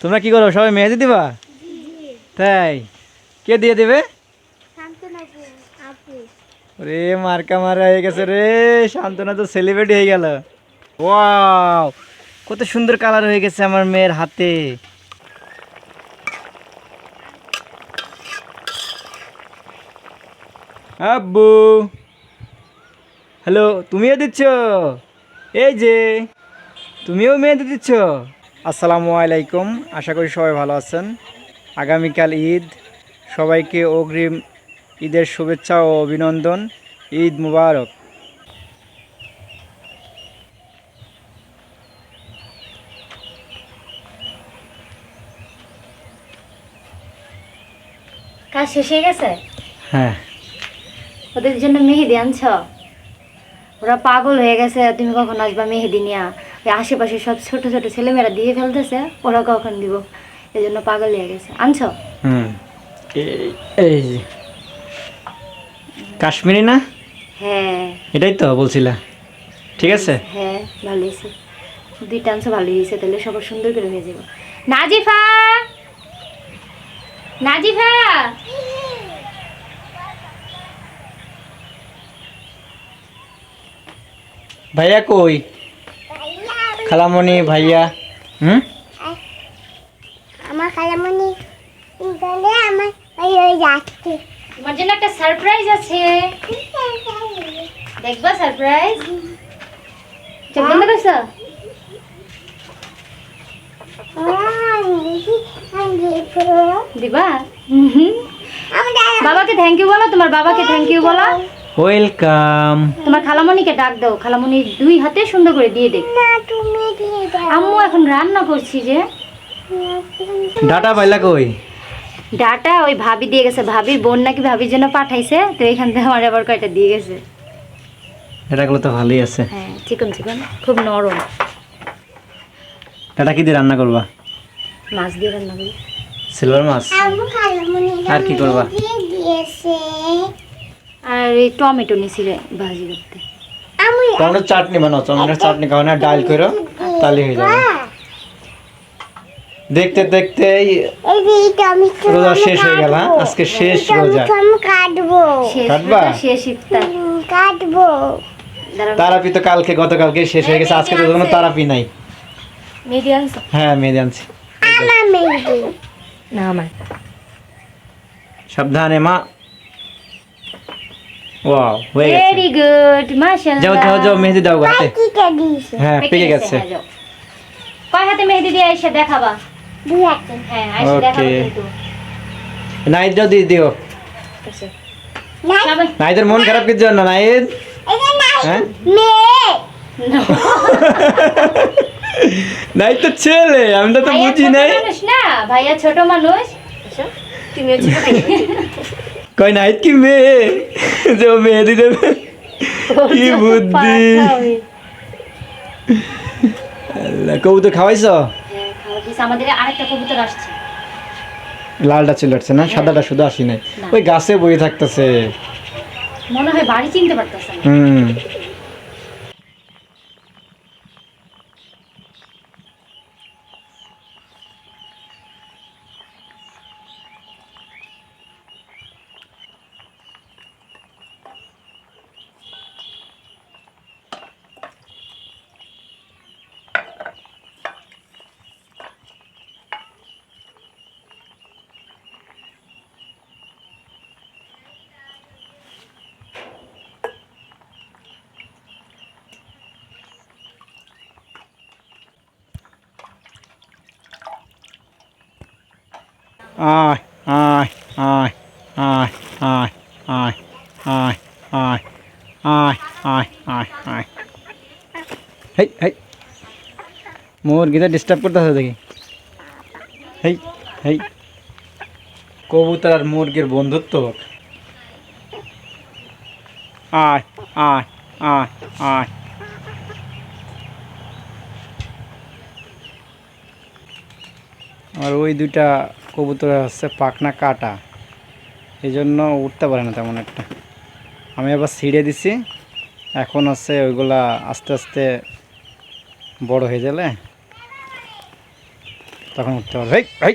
তোমরা কি করো, সবাই মেহেদি দিবা? তাই। কে দিয়ে দেবে? রে মার্কা মারা হয়ে গেছে রে। শান্তনা তো সেলিব্রিটি হয়ে গেল। ওয়াও, কত সুন্দর কালার হয়ে গেছে আমার মেয়ের হাতে। আব্বু। হ্যালো তুমিও দিচ্ছ? এই যে, তুমিও মেহেদি দিচ্ছ? আসসালামু আলাইকুম। আশা করি সবাই ভালো আছেন। আগামীকাল ঈদ। সবাইকে অগ্রিম ঈদের শুভেচ্ছা ও অভিনন্দন। ঈদ মুবারক। কাজ শেষ হয়ে গেছে? হ্যাঁ। ওদের জন্য মেহেদি আনছ? ওরা পাগল হয়ে গেছে তুমি কখন আসবা মেহেদি নিয়া? আশেপাশে সব ছোট ছোট ছেলেমেয়েরা দিয়ে ফেলতেছে ওরা কখন দিব? এই জন্য পাগল হয়ে গেছে। আনছ? হুম। এই- এই কাশ্মীরি না? হ্যাঁ। এটাই তো বলছিলা। ঠিক আছে? হ্যাঁ ভালো হয়েছে। দুইটা আনছো ভালো হয়েছে। তাহলে সবার সুন্দর করে হয়ে যাব। নাজিফা! নাজিফা! ভাইয়া কই? খালামণি ভাইয়া হুম? আমার খালামণি গেলে আমার ওই ওই যাচ্ছে। তোমার জন্য একটা সারপ্রাইজ আছে। দেখবা সারপ্রাইজ চোখ বন্ধ করছ? দিবা? বাবাকে থ্যাংক ইউ বলো তোমার বাবাকে থ্যাংক ইউ বলো। ওয়েলকাম তোমার খালামণিকে ডাক দাও। খালামণি দুই হাতে সুন্দর করে দিয়ে দেখ। না তুমি দিয়ে দাও। আম্মু এখন রান্না করছি যে। ডাটা পাইলা কই? ডাটা ওই ভাবি দিয়ে গেছে। ভাবির বোন নাকি ভাবির জন্য পাঠাইছে। তো এখান থেকে আমার আবার কয়টা দিয়ে গেছে। ডাটাগুলো তো ভালোই আছে। হ্যাঁ চিকন চিকন খুব নরম। ডাটা কি দিয়ে রান্না করবা? মাছ দিয়ে রান্না করি। সিলভার মাছ? আর কি করবা? দিয়ে দিয়েছে। আর এই টমেটো নিছিলে ভাজি করতে। আমি টমেটোর চাটনি বানাও টমেটোর চাটনি খাও না ডাল করো তাহলে হয়ে যাবে। দেখতে দেখতে এই এই যে আমি রোজা শেষ হয়ে গেল হ্যাঁ? আজকে শেষ রোজা। কাটবো। কাটবা? শেষ ইফতার। কাটবো। তারাপি তো কালকে গতকালকে শেষ হয়ে গেছে আজকে তো কোনো তারাপি নাই। হ্যাঁ মেহেদি না আমার। সাবধানে মা। ওয়াও হয়ে গেছে। ভেরি গুড মাশাআল্লাহ। যাও যাও যাও মেহেদি দাও গো হাতে হ্যাঁ পেকে গেছে হ্যাঁ, কয় হাতে মেহেদি দিয়ে এসে দেখাবা? দুই হাতে। হ্যাঁ এসে দেখাবা কিন্তু। নাইদ যাও দিয়ে দিও। আচ্ছা। নাইদের মন খারাপ কিছু জন্য নাইদ এটা না হ্যাঁ? মেয়ে তো ছেলে আমি তো বুঝি ছোট নাই। না ভাইয়া ছোট মানুষ। তুমিও ছোট কই নাইট কি মেয়ে? যে ও মেয়ে দিতে কি বুদ্ধি। আল্লাহ, কবুতর খাওয়াইছ? হ্যাঁ, আমাদের আরেকটা কবুতর আসছে। লালটা চলে আসছে না সাদাটা শুধু আসি নাই। ওই গাছে বয়ে থাকতেছে। মনে হয় বাড়ি চিনতে পারতেছে হুম। আয় আয় আয় আয় আয় আয় আয় আয় আয় আয় আয় আয় হেই হেই মুরগিটা ডিস্টার্ব করতেছে দেখি হেই হেই কবুতর আর মুরগির বন্ধুত্ব আয় আয় আয় আয় আর ওই দুইটা কবুতর হচ্ছে পাখনা কাটা। এই জন্য উঠতে পারে না তেমন একটা। আমি আবার ছিঁড়ে দিছি। এখন হচ্ছে ওইগুলা আস্তে আস্তে বড় হয়ে গেলে তখন উঠতে পারবে। হেই, হেই।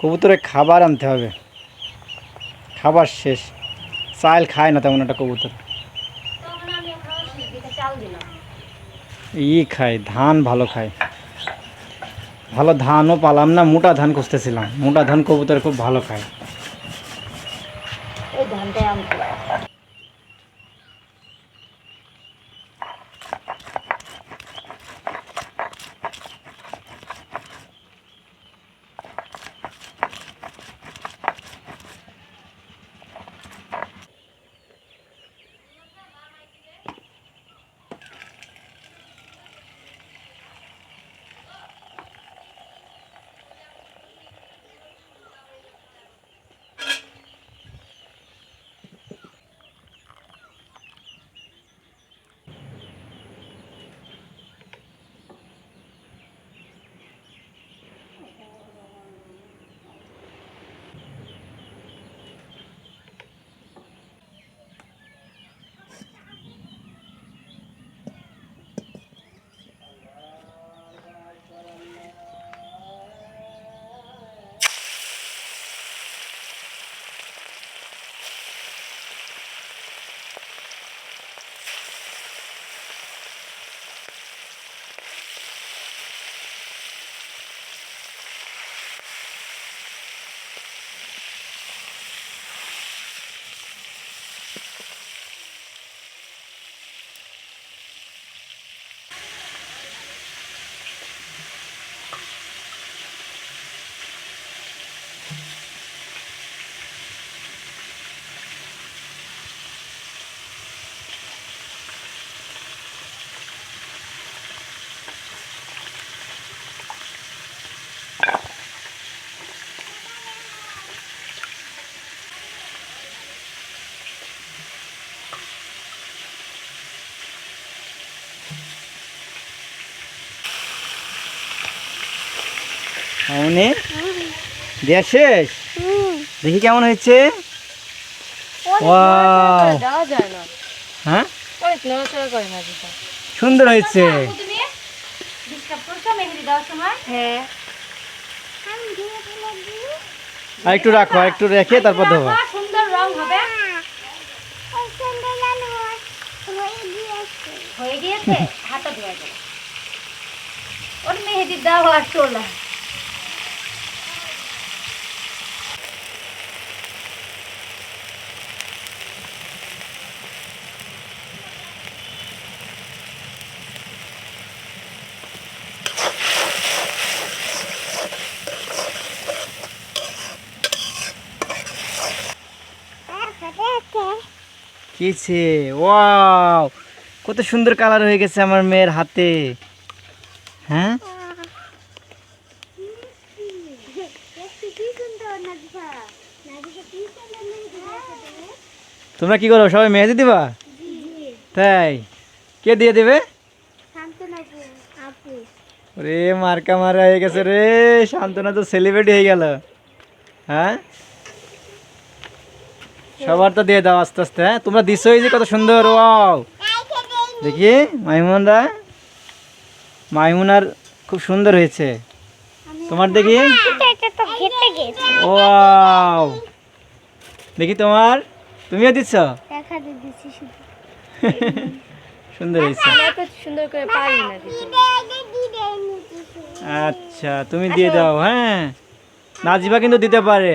কবুতরে খাবার আনতে হবে। খাবার শেষ। চাল খায় না তেমন একটা কবুতর তখন আমি খাওয়া শেষ দিকে চাল দিলাম ই খায়, ধান ভালো খায়। ভালো ধানও পালাম না, মোটা ধান খুঁজতেছিলাম। মোটা ধান কবুতর খুব ভালো খায়। অমনি দেয়া শেষ? দেখি কেমন হয়েছে? যায় হ্যাঁ? সুন্দর হয়েছে। হ্যাঁ। আর একটু রাখো আর একটু রেখে তারপর দেবো সুন্দর রং হবে। হয়ে। গিয়েছে। হয়ে গিয়েছে? হাতটা ধোয়া গেল। ওর মেহেদি দেওয়া আর চলে হ্যাঁ ফেটেছে কিছে ওয়াও, কত সুন্দর কালার হয়ে গেছে আমার মেয়ের হাতে। হ্যাঁ? তোমরা কি করো, সবাই মেহেদি দিবা? তাই। কে দিয়ে দেবে? রে মার্কা মারা হয়ে গেছে রে শান্তনা তো সেলিব্রিটি হয়ে গেল। হ্যাঁ? সবার তো দিয়ে দাও আস্তে আস্তে হ্যাঁ? তোমরা দিছো এই যে কত সুন্দর ওয়াও। দেখি মাইমুনরা? মাইমুনার খুব সুন্দর হয়েছে। তোমার দেখি? ওয়াও। দেখি তোমার তুমিও দিচ্ছ সুন্দর হয়েছে। আচ্ছা তুমি দিয়ে দাও হ্যাঁ? নাজিবা কিন্তু দিতে পারে।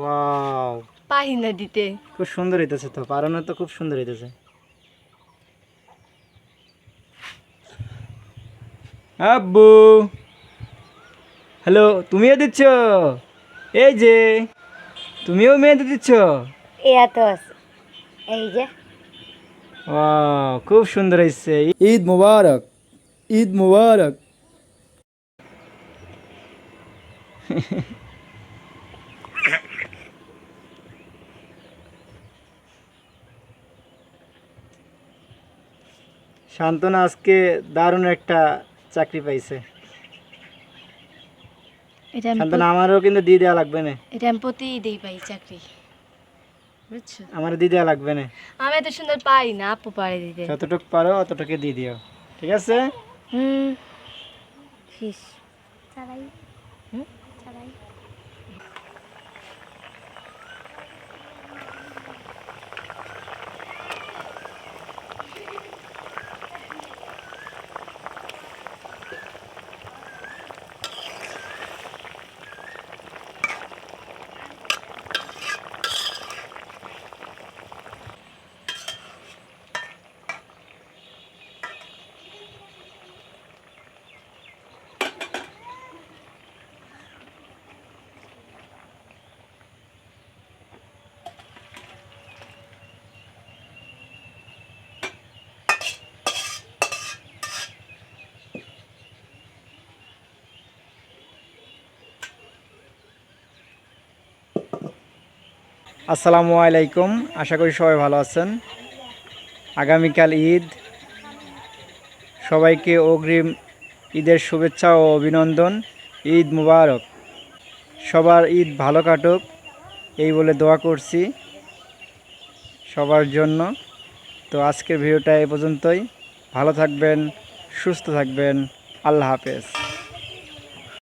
ওয়াও পারি না দিতে। খুব সুন্দর হইতেছে তো পারানো তো খুব সুন্দর হইতেছে। আব্বু। হ্যালো তুমিও দিচ্ছ? এই যে তুমিও মেহেদি দিচ্ছ? এ এত এই যে। ও খুব সুন্দর হয়েছে ঈদ মুবারক ঈদ মুবারক। শান্তনা আজকে দারুণ একটা চাকরি পাইছে। এটা আমি শান্তনা আমারও কিন্তু দিয়ে দেওয়া লাগবে না। এটা আমি প্রতি দিয়ে পাই চাকরি। বুঝছ? আমার দিয়ে দেওয়া লাগবে না। আমি এত সুন্দর পারি না আপু পারে দিতে। যতটুকু পারো অতটুকু দিয়ে দিও। ঠিক আছে? হুম। ফিস আসসালামু আলাইকুম। আশা করি সবাই ভালো আছেন। আগামীকাল ঈদ। সবাইকে অগ্রিম ঈদের শুভেচ্ছা ও অভিনন্দন। ঈদ মুবারক। সবার ঈদ ভালো কাটুক, এই বলে দোয়া করছি সবার জন্য। তো আজকের ভিডিওটা এ পর্যন্তই। ভালো থাকবেন, সুস্থ থাকবেন। আল্লাহ হাফেজ।